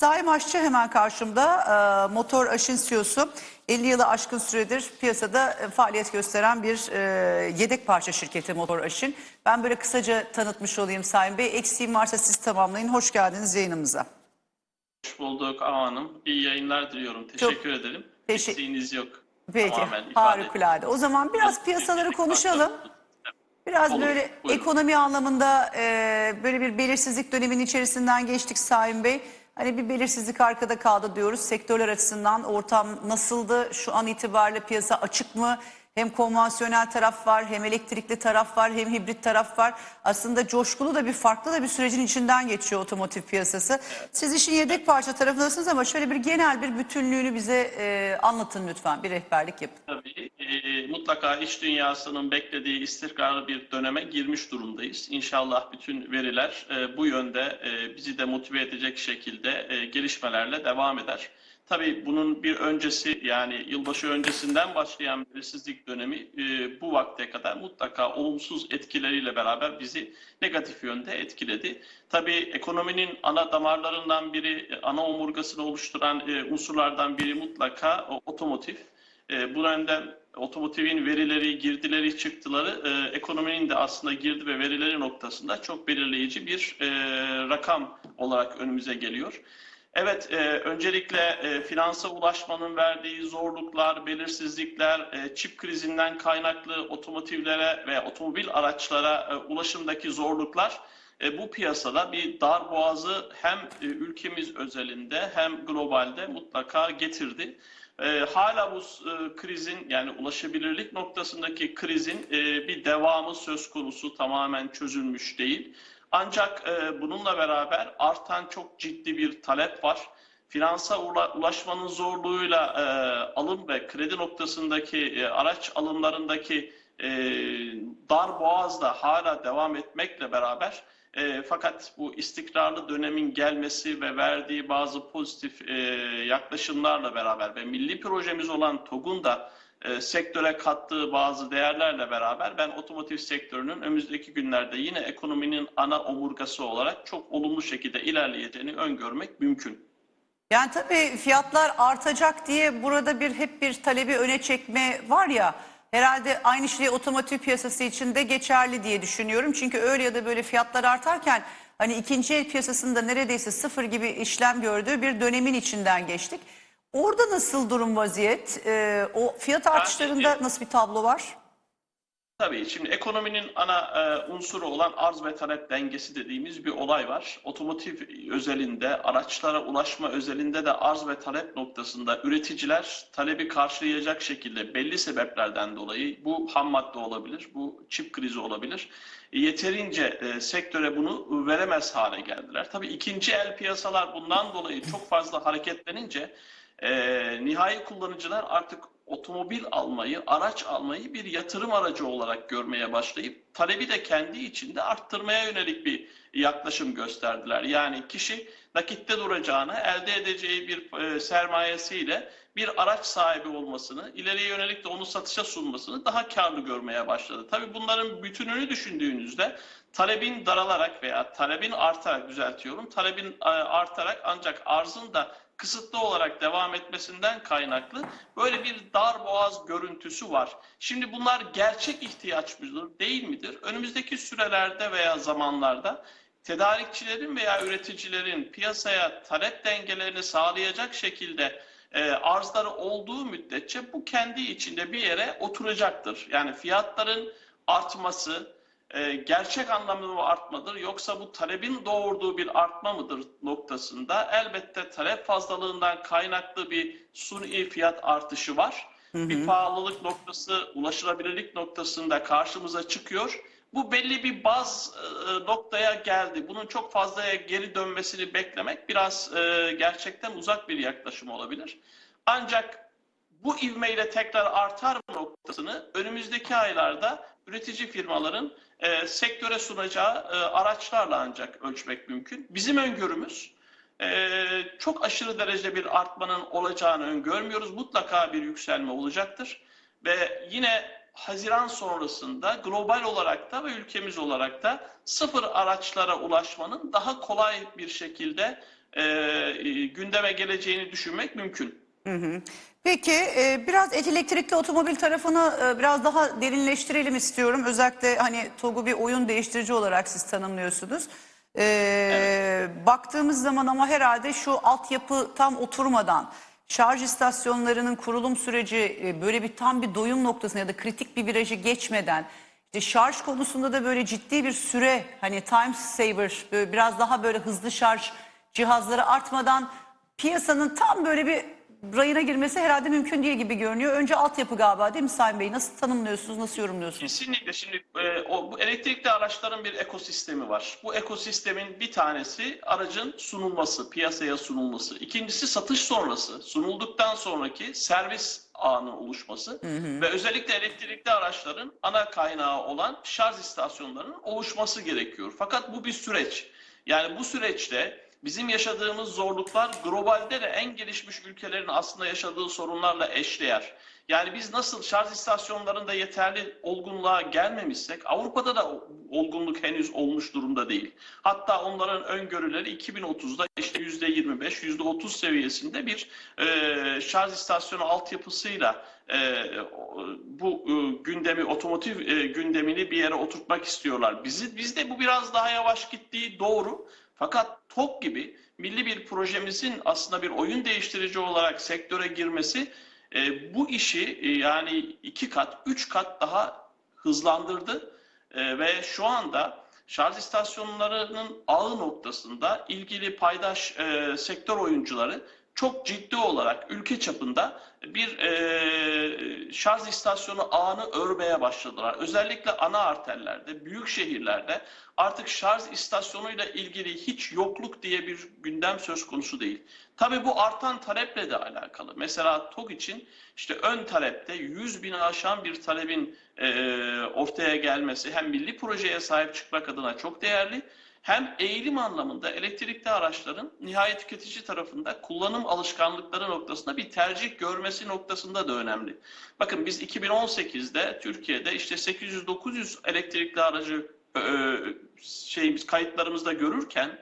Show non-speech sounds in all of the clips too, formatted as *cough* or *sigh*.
Saim Aşçı hemen karşımda e, motor aşın CEO'su 50 yılı aşkın süredir piyasada e, faaliyet gösteren bir e, yedek parça şirketi Motor Aşın. Ben böyle kısaca tanıtmış olayım Saim Bey. Eksiğim varsa siz tamamlayın. Hoş geldiniz yayınımıza. Hoş bulduk Ağa Hanım. İyi yayınlar diliyorum. Teşekkür ederim. teşekkür- Eksiğiniz yok. Peki Tamamen harikulade. O zaman biraz ettim. piyasaları konuşalım. Biraz Olur, böyle buyurun. ekonomi anlamında e, böyle bir belirsizlik döneminin içerisinden geçtik Saim Bey. Hani bir belirsizlik arkada kaldı diyoruz. Sektörler açısından ortam nasıldı? Şu an itibariyle piyasa açık mı? Hem konvansiyonel taraf var, hem elektrikli taraf var, hem hibrit taraf var. Aslında coşkulu da bir farklı da bir sürecin içinden geçiyor otomotiv piyasası. Siz işin yedek parça tarafındasınız ama şöyle bir genel bir bütünlüğünü bize e, anlatın lütfen. Bir rehberlik yapın. Tabii e, mutlaka iş dünyasının beklediği istikrarlı bir döneme girmiş durumdayız. İnşallah bütün veriler e, bu yönde e, bizi de motive edecek şekilde e, gelişmelerle devam eder. Tabii bunun bir öncesi yani yılbaşı öncesinden başlayan belirsizlik dönemi e, bu vakte kadar mutlaka olumsuz etkileriyle beraber bizi negatif yönde etkiledi. Tabii ekonominin ana damarlarından biri, ana omurgasını oluşturan e, unsurlardan biri mutlaka o- otomotiv. E, bu yönden otomotivin verileri, girdileri, çıktıları e, ekonominin de aslında girdi ve verileri noktasında çok belirleyici bir e, rakam olarak önümüze geliyor. Evet, e, öncelikle e, finansa ulaşmanın verdiği zorluklar, belirsizlikler, e, çip krizinden kaynaklı otomotivlere ve otomobil araçlara e, ulaşımdaki zorluklar e, bu piyasada bir dar boğazı hem e, ülkemiz özelinde hem globalde mutlaka getirdi. E, hala bu e, krizin yani ulaşabilirlik noktasındaki krizin e, bir devamı söz konusu tamamen çözülmüş değil. Ancak e, bununla beraber artan çok ciddi bir talep var. Finansa ula- ulaşmanın zorluğuyla e, alım ve kredi noktasındaki e, araç alımlarındaki e, dar boğaz da hala devam etmekle beraber e, fakat bu istikrarlı dönemin gelmesi ve verdiği bazı pozitif e, yaklaşımlarla beraber ve milli projemiz olan TOG'un da e, sektöre kattığı bazı değerlerle beraber ben otomotiv sektörünün önümüzdeki günlerde yine ekonominin ana omurgası olarak çok olumlu şekilde ilerleyeceğini öngörmek mümkün. Yani tabii fiyatlar artacak diye burada bir hep bir talebi öne çekme var ya herhalde aynı şey otomotiv piyasası için de geçerli diye düşünüyorum. Çünkü öyle ya da böyle fiyatlar artarken hani ikinci el piyasasında neredeyse sıfır gibi işlem gördüğü bir dönemin içinden geçtik. Orada nasıl durum vaziyet? Ee, o fiyat artışlarında nasıl bir tablo var? Tabii şimdi ekonominin ana e, unsuru olan arz ve talep dengesi dediğimiz bir olay var. Otomotiv özelinde, araçlara ulaşma özelinde de arz ve talep noktasında üreticiler talebi karşılayacak şekilde belli sebeplerden dolayı bu ham madde olabilir, bu çip krizi olabilir. Yeterince e, sektöre bunu veremez hale geldiler. Tabii ikinci el piyasalar bundan dolayı çok fazla hareketlenince e, nihai kullanıcılar artık otomobil almayı, araç almayı bir yatırım aracı olarak görmeye başlayıp talebi de kendi içinde arttırmaya yönelik bir yaklaşım gösterdiler. Yani kişi nakitte duracağına elde edeceği bir e, sermayesiyle bir araç sahibi olmasını, ileriye yönelik de onu satışa sunmasını daha karlı görmeye başladı. Tabii bunların bütününü düşündüğünüzde talebin daralarak veya talebin artarak düzeltiyorum, talebin e, artarak ancak arzın da kısıtlı olarak devam etmesinden kaynaklı böyle bir dar boğaz görüntüsü var. Şimdi bunlar gerçek ihtiyaç mıdır, değil midir? Önümüzdeki sürelerde veya zamanlarda tedarikçilerin veya üreticilerin piyasaya talep dengelerini sağlayacak şekilde e, arzları olduğu müddetçe bu kendi içinde bir yere oturacaktır. Yani fiyatların artması, e, gerçek anlamda mı artmadır yoksa bu talebin doğurduğu bir artma mıdır noktasında elbette talep fazlalığından kaynaklı bir suni fiyat artışı var. Bir pahalılık noktası, ulaşılabilirlik noktasında karşımıza çıkıyor. Bu belli bir baz e, noktaya geldi. Bunun çok fazlaya geri dönmesini beklemek biraz e, gerçekten uzak bir yaklaşım olabilir. Ancak bu ivmeyle tekrar artar mı noktasını önümüzdeki aylarda üretici firmaların e, sektöre sunacağı e, araçlarla ancak ölçmek mümkün. Bizim öngörümüz e, çok aşırı derecede bir artmanın olacağını öngörmüyoruz. Mutlaka bir yükselme olacaktır. Ve yine Haziran sonrasında global olarak da ve ülkemiz olarak da sıfır araçlara ulaşmanın daha kolay bir şekilde e, gündeme geleceğini düşünmek mümkün. Peki e, biraz elektrikli otomobil tarafını e, biraz daha derinleştirelim istiyorum. Özellikle hani TOG'u bir oyun değiştirici olarak siz tanımlıyorsunuz. E, Baktığımız zaman ama herhalde şu altyapı tam oturmadan şarj istasyonlarının kurulum süreci e, böyle bir tam bir doyum noktasına ya da kritik bir virajı geçmeden işte şarj konusunda da böyle ciddi bir süre hani time saver biraz daha böyle hızlı şarj cihazları artmadan piyasanın tam böyle bir rayına girmesi herhalde mümkün değil gibi görünüyor. Önce altyapı galiba değil mi Sayın Bey? Nasıl tanımlıyorsunuz, nasıl yorumluyorsunuz? Kesinlikle. Şimdi e, o, bu elektrikli araçların bir ekosistemi var. Bu ekosistemin bir tanesi aracın sunulması, piyasaya sunulması. İkincisi satış sonrası, sunulduktan sonraki servis ağının oluşması ve özellikle elektrikli araçların ana kaynağı olan şarj istasyonlarının oluşması gerekiyor. Fakat bu bir süreç. Yani bu süreçte bizim yaşadığımız zorluklar globalde de en gelişmiş ülkelerin aslında yaşadığı sorunlarla eşdeğer. Yani biz nasıl şarj istasyonlarında yeterli olgunluğa gelmemişsek Avrupa'da da olgunluk henüz olmuş durumda değil. Hatta onların öngörüleri 2030'da işte %25, %30 seviyesinde bir e, şarj istasyonu altyapısıyla e, bu e, gündemi, otomotiv e, gündemini bir yere oturtmak istiyorlar. Bizi, bizde bu biraz daha yavaş gittiği doğru. Fakat TOK gibi milli bir projemizin aslında bir oyun değiştirici olarak sektöre girmesi e, bu işi e, yani iki kat, üç kat daha hızlandırdı. E, ve şu anda şarj istasyonlarının ağı noktasında ilgili paydaş e, sektör oyuncuları çok ciddi olarak ülke çapında bir e, şarj istasyonu ağını örmeye başladılar. Özellikle ana arterlerde, büyük şehirlerde artık şarj istasyonuyla ilgili hiç yokluk diye bir gündem söz konusu değil. Tabii bu artan taleple de alakalı. Mesela TOG için işte ön talepte 100 bini aşan bir talebin e, ortaya gelmesi hem milli projeye sahip çıkmak adına çok değerli hem eğilim anlamında elektrikli araçların nihayet tüketici tarafında kullanım alışkanlıkları noktasında bir tercih görmesi noktasında da önemli. Bakın biz 2018'de Türkiye'de işte 800-900 elektrikli aracı e, şeyimiz kayıtlarımızda görürken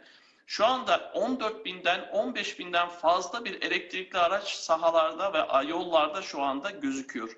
şu anda 14 binden 15 binden fazla bir elektrikli araç sahalarda ve yollarda şu anda gözüküyor.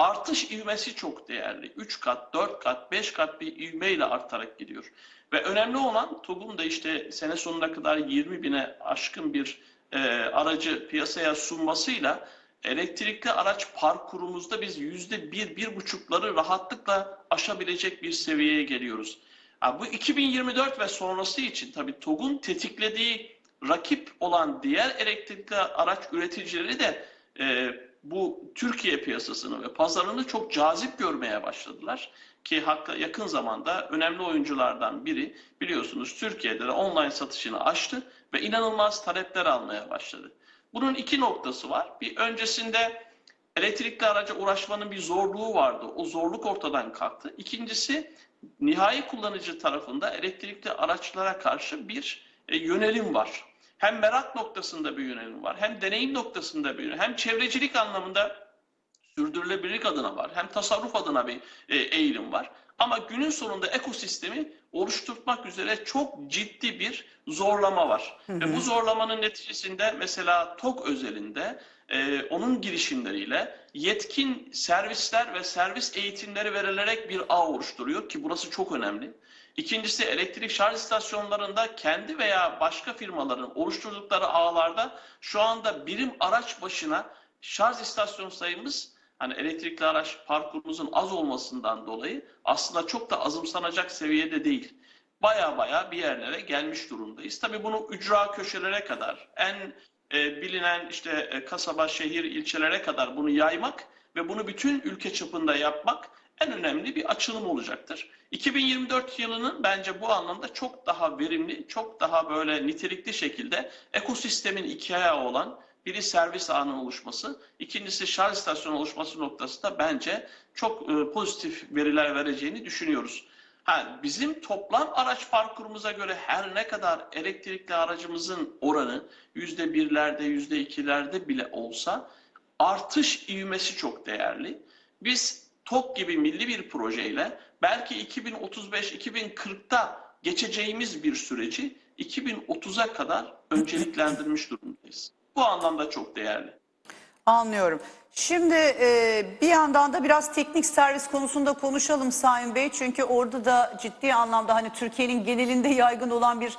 Artış ivmesi çok değerli. 3 kat, 4 kat, 5 kat bir ivmeyle artarak gidiyor. Ve önemli olan TOG'un da işte sene sonuna kadar 20 bine aşkın bir e, aracı piyasaya sunmasıyla elektrikli araç parkurumuzda biz yüzde bir, bir buçukları rahatlıkla aşabilecek bir seviyeye geliyoruz. Ha, bu 2024 ve sonrası için tabii TOG'un tetiklediği rakip olan diğer elektrikli araç üreticileri de e, bu Türkiye piyasasını ve pazarını çok cazip görmeye başladılar. Ki hakka yakın zamanda önemli oyunculardan biri biliyorsunuz Türkiye'de de online satışını açtı ve inanılmaz talepler almaya başladı. Bunun iki noktası var. Bir öncesinde elektrikli araca uğraşmanın bir zorluğu vardı. O zorluk ortadan kalktı. İkincisi nihai kullanıcı tarafında elektrikli araçlara karşı bir e, yönelim var. Hem merak noktasında bir yönelim var, hem deneyim noktasında bir yönelim, hem çevrecilik anlamında sürdürülebilirlik adına var, hem tasarruf adına bir e, eğilim var. Ama günün sonunda ekosistemi oluşturmak üzere çok ciddi bir zorlama var. Hı hı. Ve bu zorlamanın neticesinde mesela TOK özelinde e, onun girişimleriyle yetkin servisler ve servis eğitimleri verilerek bir ağ oluşturuyor ki burası çok önemli. İkincisi elektrik şarj istasyonlarında kendi veya başka firmaların oluşturdukları ağlarda şu anda birim araç başına şarj istasyon sayımız hani elektrikli araç parkurumuzun az olmasından dolayı aslında çok da azımsanacak seviyede değil. Baya baya bir yerlere gelmiş durumdayız. Tabii bunu ücra köşelere kadar en e, bilinen işte e, kasaba, şehir, ilçelere kadar bunu yaymak ve bunu bütün ülke çapında yapmak en önemli bir açılım olacaktır. 2024 yılının bence bu anlamda çok daha verimli, çok daha böyle nitelikli şekilde ekosistemin iki ayağı olan biri servis ağının oluşması, ikincisi şarj istasyonu oluşması noktasında bence çok e, pozitif veriler vereceğini düşünüyoruz. Ha, bizim toplam araç parkurumuza göre her ne kadar elektrikli aracımızın oranı yüzde birlerde, yüzde ikilerde bile olsa artış ivmesi çok değerli. Biz TOK gibi milli bir projeyle belki 2035-2040'ta geçeceğimiz bir süreci 2030'a kadar önceliklendirmiş durumdayız. Bu anlamda çok değerli. Anlıyorum. Şimdi e, bir yandan da biraz teknik servis konusunda konuşalım Sayın Bey. Çünkü orada da ciddi anlamda hani Türkiye'nin genelinde yaygın olan bir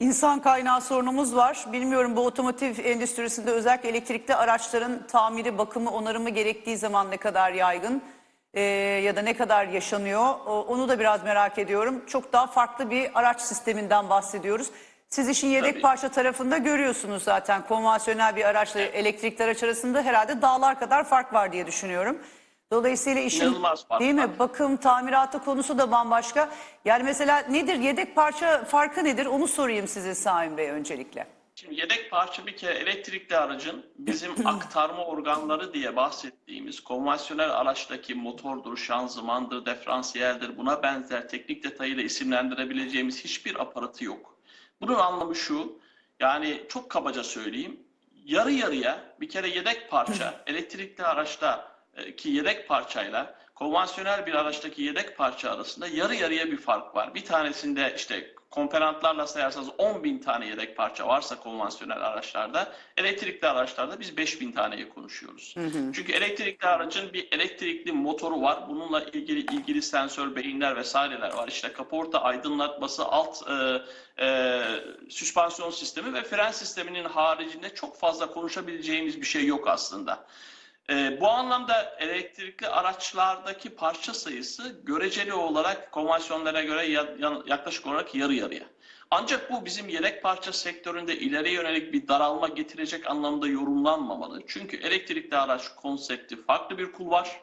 insan kaynağı sorunumuz var. Bilmiyorum bu otomotiv endüstrisinde özellikle elektrikli araçların tamiri, bakımı, onarımı gerektiği zaman ne kadar yaygın e, ya da ne kadar yaşanıyor. O- onu da biraz merak ediyorum. Çok daha farklı bir araç sisteminden bahsediyoruz. Siz işin yedek Tabii. parça tarafında görüyorsunuz zaten konvansiyonel bir araçla elektrikli araç arasında herhalde dağlar kadar fark var diye düşünüyorum. Dolayısıyla işin İnanılmaz fark değil mi? var. Bakım, tamiratı konusu da bambaşka. Yani mesela nedir yedek parça farkı nedir? Onu sorayım size Sayın Bey öncelikle. Şimdi yedek parça bir kere elektrikli aracın bizim *clears throat* aktarma organları diye bahsettiğimiz konvansiyonel araçtaki motordur, şanzımandır, diferansiyeldir buna benzer teknik detayıyla isimlendirebileceğimiz hiçbir aparatı yok. Bunun anlamı şu, yani çok kabaca söyleyeyim, yarı yarıya bir kere yedek parça elektrikli araçtaki yedek parçayla konvansiyonel bir araçtaki yedek parça arasında yarı yarıya bir fark var. Bir tanesinde işte komponentlerle sayarsanız 10 bin tane yedek parça varsa konvansiyonel araçlarda, elektrikli araçlarda biz 5 bin taneyi konuşuyoruz. Çünkü elektrikli aracın bir elektrikli motoru var. Bununla ilgili ilgili sensör, beyinler vesaireler var. İşte kaporta aydınlatması, alt e, e, süspansiyon sistemi ve fren sisteminin haricinde çok fazla konuşabileceğimiz bir şey yok aslında. E, bu anlamda elektrikli araçlardaki parça sayısı göreceli olarak konvansiyonlara göre ya- ya- yaklaşık olarak yarı yarıya. Ancak bu bizim yedek parça sektöründe ileri yönelik bir daralma getirecek anlamda yorumlanmamalı. Çünkü elektrikli araç konsepti farklı bir kulvar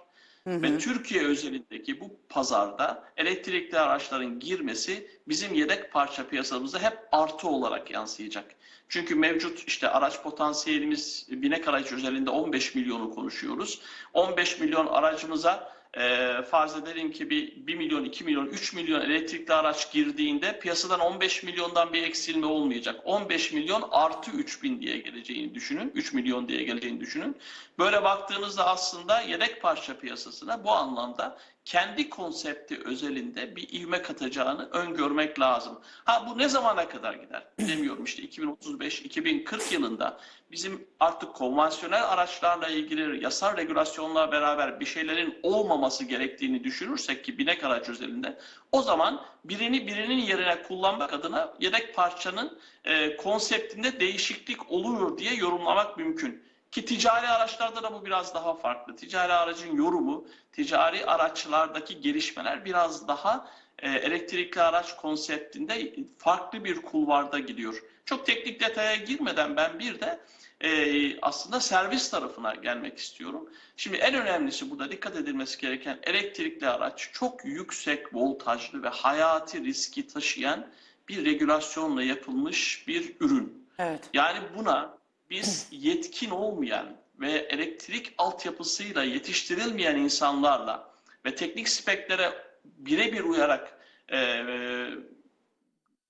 ve Türkiye özelindeki bu pazarda elektrikli araçların girmesi bizim yedek parça piyasamızda hep artı olarak yansıyacak. Çünkü mevcut işte araç potansiyelimiz binek araç özelinde 15 milyonu konuşuyoruz. 15 milyon aracımıza e, farz edelim ki bir 1 milyon, 2 milyon, 3 milyon elektrikli araç girdiğinde piyasadan 15 milyondan bir eksilme olmayacak. 15 milyon artı 3 bin diye geleceğini düşünün. 3 milyon diye geleceğini düşünün. Böyle baktığınızda aslında yedek parça piyasasına bu anlamda kendi konsepti özelinde bir ivme katacağını öngörmek lazım. Ha bu ne zamana kadar gider? *clears throat* Bilemiyorum işte 2035-2040 yılında bizim artık konvansiyonel araçlarla ilgili yasal regülasyonla beraber bir şeylerin olmaması gerektiğini düşünürsek ki binek araç özelinde o zaman birini birinin yerine kullanmak adına yedek parçanın e, konseptinde değişiklik oluyor diye yorumlamak mümkün. Ki ticari araçlarda da bu biraz daha farklı. Ticari aracın yorumu, ticari araçlardaki gelişmeler biraz daha e, elektrikli araç konseptinde farklı bir kulvarda gidiyor. Çok teknik detaya girmeden ben bir de e, aslında servis tarafına gelmek istiyorum. Şimdi en önemlisi burada dikkat edilmesi gereken elektrikli araç çok yüksek voltajlı ve hayati riski taşıyan bir regülasyonla yapılmış bir ürün. Evet. Yani buna biz yetkin olmayan ve elektrik altyapısıyla yetiştirilmeyen insanlarla ve teknik speklere birebir uyarak e,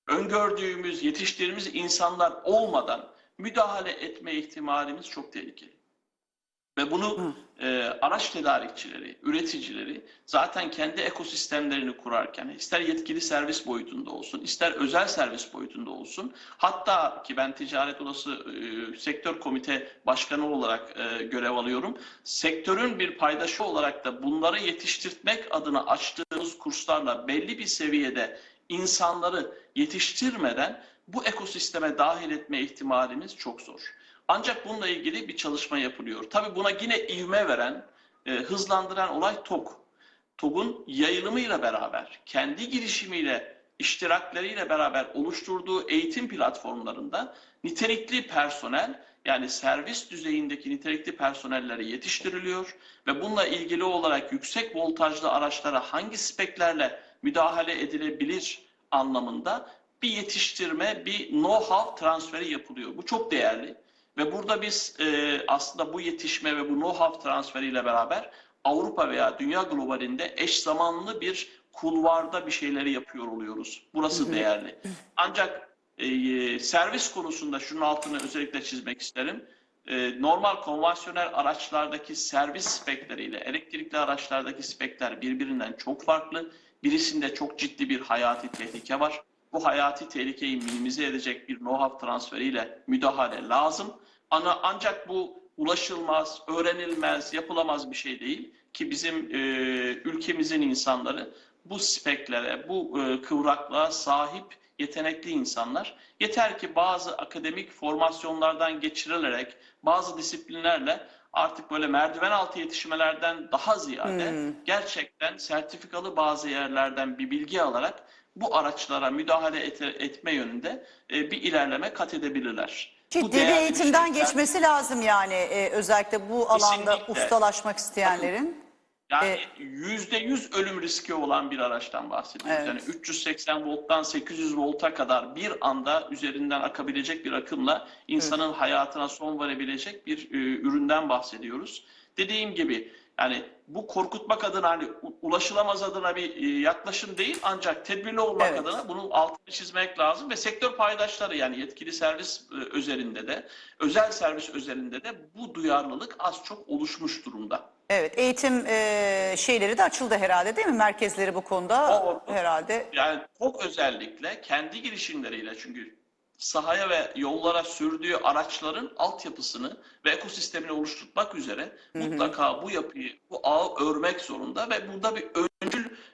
öngördüğümüz, yetiştirdiğimiz insanlar olmadan müdahale etme ihtimalimiz çok tehlikeli. Ve bunu e, araç tedarikçileri, üreticileri zaten kendi ekosistemlerini kurarken ister yetkili servis boyutunda olsun, ister özel servis boyutunda olsun, hatta ki ben ticaret odası e, sektör komite başkanı olarak e, görev alıyorum. Sektörün bir paydaşı olarak da bunları yetiştirmek adına açtığımız kurslarla belli bir seviyede insanları yetiştirmeden bu ekosisteme dahil etme ihtimalimiz çok zor. Ancak bununla ilgili bir çalışma yapılıyor. Tabii buna yine ivme veren, e, hızlandıran olay TOG. TOG'un yayılımıyla beraber, kendi girişimiyle, iştirakleriyle beraber oluşturduğu eğitim platformlarında nitelikli personel, yani servis düzeyindeki nitelikli personelleri yetiştiriliyor ve bununla ilgili olarak yüksek voltajlı araçlara hangi speklerle müdahale edilebilir anlamında bir yetiştirme, bir know-how transferi yapılıyor. Bu çok değerli. Ve burada biz e, aslında bu yetişme ve bu know-how transferiyle beraber Avrupa veya dünya globalinde eş zamanlı bir kulvarda bir şeyleri yapıyor oluyoruz. Burası değerli. Ancak e, servis konusunda şunun altını özellikle çizmek isterim. E, normal konvansiyonel araçlardaki servis spekleriyle elektrikli araçlardaki spekler birbirinden çok farklı. Birisinde çok ciddi bir hayati tehlike var. Bu hayati tehlikeyi minimize edecek bir know-how transferiyle müdahale lazım. Ana, ancak bu ulaşılmaz, öğrenilmez, yapılamaz bir şey değil ki bizim e, ülkemizin insanları bu speklere, bu e, kıvraklığa sahip yetenekli insanlar. Yeter ki bazı akademik formasyonlardan geçirilerek, bazı disiplinlerle artık böyle merdiven altı yetişmelerden daha ziyade gerçekten sertifikalı bazı yerlerden bir bilgi alarak bu araçlara müdahale et- etme yönünde e, bir ilerleme kat edebilirler. Bu Ciddi bir eğitimden şeyden- geçmesi lazım yani e, özellikle bu alanda Kesinlikle. ustalaşmak isteyenlerin. Yani E, yüzde yüz ölüm riski olan bir araçtan bahsediyoruz. Evet. Yani 380 volttan 800 volta kadar bir anda üzerinden akabilecek bir akımla insanın hayatına son verebilecek bir e, üründen bahsediyoruz. Dediğim gibi yani bu korkutmak adına hani ulaşılamaz adına bir e, yaklaşım değil ancak tedbirli olmak Evet. adına bunun altını çizmek lazım ve sektör paydaşları yani yetkili servis e, özelinde de özel servis özelinde de bu duyarlılık az çok oluşmuş durumda. Evet, eğitim e, şeyleri de açıldı herhalde değil mi? Merkezleri bu konuda Doğru. herhalde. Yani çok özellikle kendi girişimleriyle çünkü sahaya ve yollara sürdüğü araçların altyapısını ve ekosistemini oluşturmak üzere mutlaka bu yapıyı, bu ağı örmek zorunda ve burada bir öncül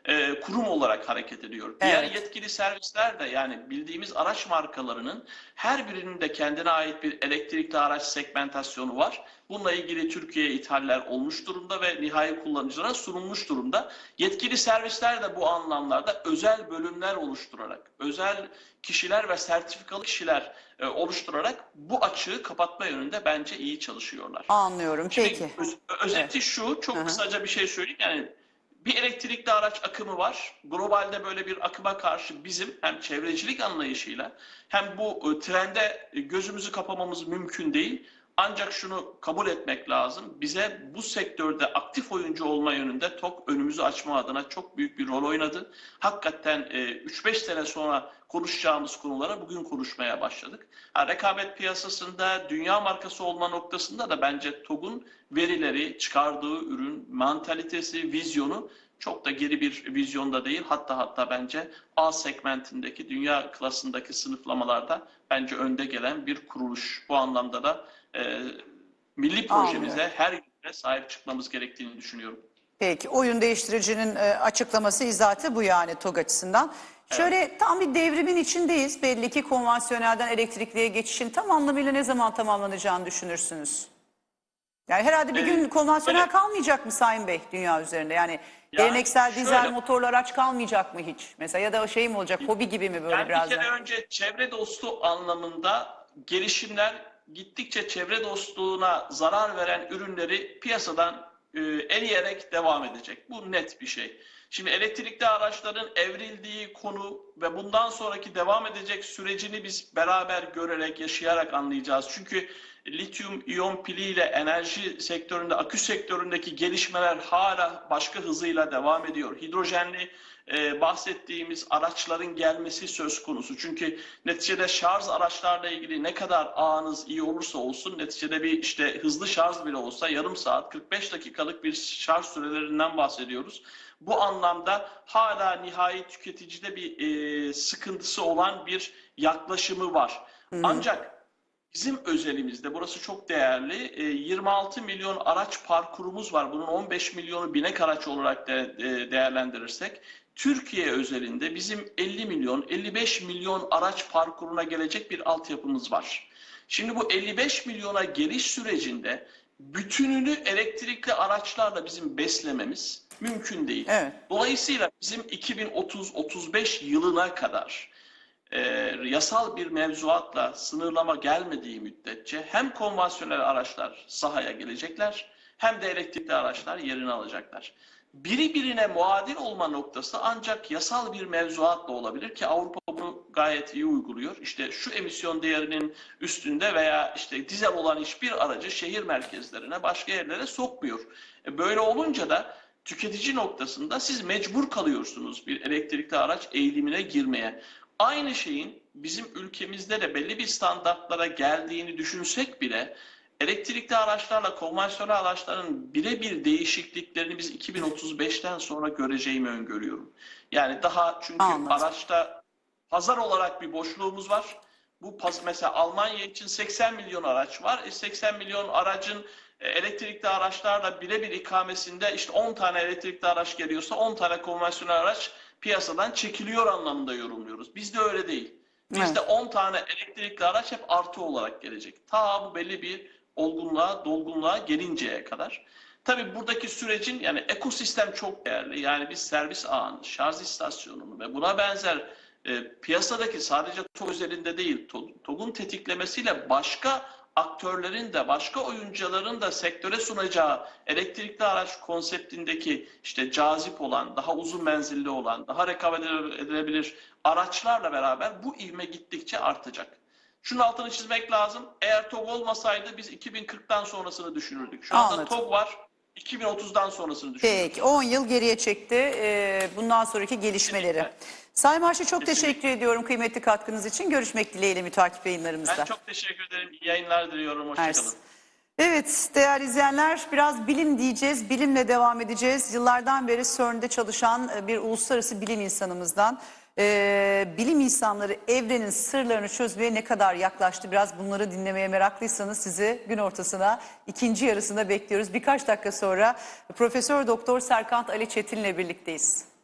e, kurum olarak hareket ediyor. Diğer Evet. yetkili servisler de yani bildiğimiz araç markalarının her birinin de kendine ait bir elektrikli araç segmentasyonu var. Bununla ilgili Türkiye'ye ithaller olmuş durumda ve nihai kullanıcılara sunulmuş durumda. Yetkili servisler de bu anlamlarda özel bölümler oluşturarak, özel kişiler ve sertifikalı kişiler e, oluşturarak bu açığı kapatma yönünde bence iyi çalışıyorlar. Anlıyorum. Şimdi Peki. öz- özeti şu, çok Hı hı. kısaca bir şey söyleyeyim. Yani bir elektrikli araç akımı var. Globalde böyle bir akıma karşı bizim hem çevrecilik anlayışıyla hem bu e, trende e, gözümüzü kapamamız mümkün değil. Ancak şunu kabul etmek lazım. Bize bu sektörde aktif oyuncu olma yönünde TOK önümüzü açma adına çok büyük bir rol oynadı. Hakikaten e, 3-5 sene sonra konuşacağımız konulara bugün konuşmaya başladık. Ha, rekabet piyasasında dünya markası olma noktasında da bence TOG'un verileri, çıkardığı ürün, mantalitesi, vizyonu çok da geri bir vizyonda değil. Hatta hatta bence A segmentindeki, dünya klasındaki sınıflamalarda bence önde gelen bir kuruluş. Bu anlamda da e, milli projemize Anlıyorum. her yere sahip çıkmamız gerektiğini düşünüyorum. Peki. Oyun değiştiricinin e, açıklaması izahatı bu yani TOG açısından. Şöyle tam bir devrimin içindeyiz. Belli ki konvansiyonelden elektrikliye geçişin tam anlamıyla ne zaman tamamlanacağını düşünürsünüz? Yani herhalde bir gün konvansiyonel böyle- kalmayacak mı Sayın Bey dünya üzerinde? Yani geleneksel dizel şöyle- motorlu araç kalmayacak mı hiç? Mesela ya da şey mi olacak? Hobi gibi mi böyle Yani biraz bir kere önce çevre dostu anlamında gelişimler gittikçe çevre dostluğuna zarar veren ürünleri piyasadan e, eleyerek devam edecek. Bu net bir şey. Şimdi elektrikli araçların evrildiği konu ve bundan sonraki devam edecek sürecini biz beraber görerek, yaşayarak anlayacağız. Çünkü lityum iyon piliyle enerji sektöründe, akü sektöründeki gelişmeler hala başka hızıyla devam ediyor. Hidrojenli e, bahsettiğimiz araçların gelmesi söz konusu. Çünkü neticede şarj araçlarla ilgili ne kadar ağınız iyi olursa olsun neticede bir işte hızlı şarj bile olsa yarım saat 45 dakikalık bir şarj sürelerinden bahsediyoruz. Bu anlamda hala nihai tüketicide bir e, sıkıntısı olan bir yaklaşımı var. Ancak Bizim özelimizde burası çok değerli. E, 26 milyon araç parkurumuz var. Bunun 15 milyonu binek araç olarak de, e, değerlendirirsek Türkiye özelinde bizim 50 milyon, 55 milyon araç parkuruna gelecek bir altyapımız var. Şimdi bu 55 milyona geliş sürecinde bütününü elektrikli araçlarla bizim beslememiz mümkün değil. Evet. Dolayısıyla bizim 2030-35 yılına kadar e, yasal bir mevzuatla sınırlama gelmediği müddetçe hem konvansiyonel araçlar sahaya gelecekler hem de elektrikli araçlar yerini alacaklar. Biri birine muadil olma noktası ancak yasal bir mevzuatla olabilir ki Avrupa bunu gayet iyi uyguluyor. İşte şu emisyon değerinin üstünde veya işte dizel olan hiçbir aracı şehir merkezlerine başka yerlere sokmuyor. E, böyle olunca da tüketici noktasında siz mecbur kalıyorsunuz bir elektrikli araç eğilimine girmeye. Aynı şeyin bizim ülkemizde de belli bir standartlara geldiğini düşünsek bile elektrikli araçlarla konvansiyonel araçların birebir değişikliklerini biz 2035'ten sonra göreceğimi öngörüyorum. Yani daha çünkü Anladım. araçta Pazar olarak bir boşluğumuz var. Bu pas mesela Almanya için 80 milyon araç var. E 80 milyon aracın e, elektrikli araçlarla birebir ikamesinde işte 10 tane elektrikli araç geliyorsa 10 tane konvansiyonel araç piyasadan çekiliyor anlamında yorumluyoruz. Bizde öyle değil. Bizde 10 tane elektrikli araç hep artı olarak gelecek. Ta bu belli bir olgunluğa, dolgunluğa gelinceye kadar. Tabii buradaki sürecin yani ekosistem çok değerli. Yani biz servis ağını, şarj istasyonunu ve buna benzer e, piyasadaki sadece TOG özelinde değil, TOG- TOG'un tetiklemesiyle başka aktörlerin de başka oyuncuların da sektöre sunacağı elektrikli araç konseptindeki işte cazip olan, daha uzun menzilli olan, daha rekabet edilebilir araçlarla beraber bu ivme gittikçe artacak. Şunun altını çizmek lazım. Eğer TOG olmasaydı biz 2040'tan sonrasını düşünürdük. Şu anda Anladım. TOG var. 2030'dan sonrasını düşünüyoruz. Peki 10 yıl geriye çekti e, bundan sonraki gelişmeleri. Kesinlikle. Sayın Marşı çok Kesinlikle. teşekkür ediyorum kıymetli katkınız için. Görüşmek dileğiyle mütakip yayınlarımızda. Ben çok teşekkür ederim. İyi yayınlar diliyorum. Hoşçakalın. Evet değerli izleyenler biraz bilim diyeceğiz, bilimle devam edeceğiz. Yıllardan beri CERN'de çalışan e, bir uluslararası bilim insanımızdan. E, bilim insanları evrenin sırlarını çözmeye ne kadar yaklaştı biraz bunları dinlemeye meraklıysanız sizi gün ortasına ikinci yarısında bekliyoruz. Birkaç dakika sonra Profesör Doktor Serkant Ali Çetin'le birlikteyiz.